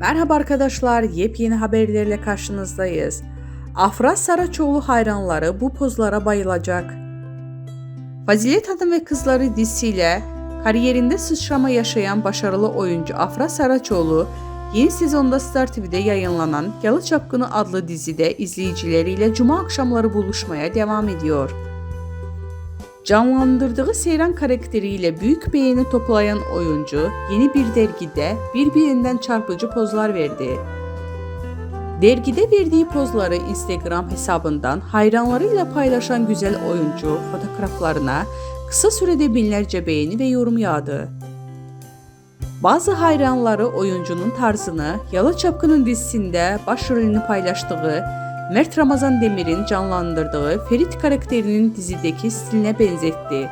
Merhaba arkadaşlar, yepyeni haberlerle karşınızdayız. Afra Saraçoğlu hayranları bu pozlara bayılacak. Fazilet Hanım ve Kızları dizisiyle kariyerinde sıçrama yaşayan başarılı oyuncu Afra Saraçoğlu, yeni sezonda Star TV'de yayınlanan Yalı Çapkını adlı dizide izleyicileriyle cuma akşamları buluşmaya devam ediyor. Canlandırdığı Seyran karakteriyle büyük beğeni toplayan oyuncu yeni bir dergide birbirinden çarpıcı pozlar verdi. Dergide verdiği pozları Instagram hesabından hayranlarıyla paylaşan güzel oyuncu fotoğraflarına kısa sürede binlerce beğeni ve yorum yağdı. Bazı hayranları oyuncunun tarzını Yalı Çapkın'ın dizisinde başrolünü paylaştığı Mert Ramazan Demir'in canlandırdığı Ferit karakterinin dizideki stiline benzetti.